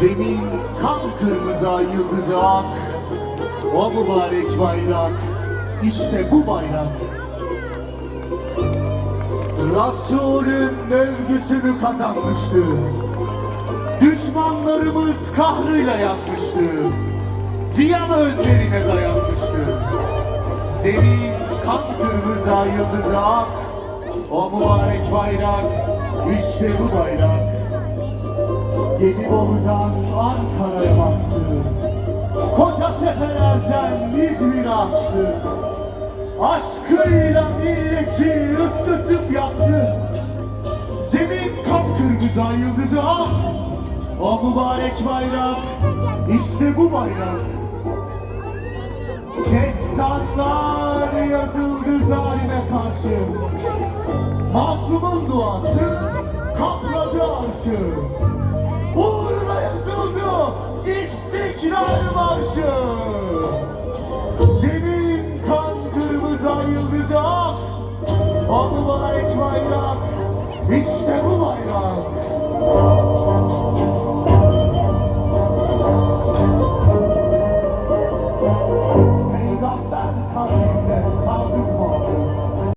Zemin kan kırmızı yıldızı ak. O mübarek bayrak işte bu bayrak. Resulün övgüsünü kazanmıştı. Düşmanlarımız kahrıyla yakmıştı Viyana önlerine dayanmıştı. Zemin kan kırmızı yıldızı ak. O mübarek bayrak işte bu bayrak Gelibolu'dan Ankara'ya baktı. Koca tepelerden İzmir aktı. Aşkıyla milleti ısıtıp yaktı. Zemin kapkırmızı ay yıldızı ah! O mübarek bayrak işte bu bayrak Destanlar yazıldı zalime karşı. Mazlumun duası kapladı arşı Vatan Marşı. Senin kan kırmızı ay yıldızı ak. Mübarek bayrak. İşte bu bayrak. Peygamber kandilde sadık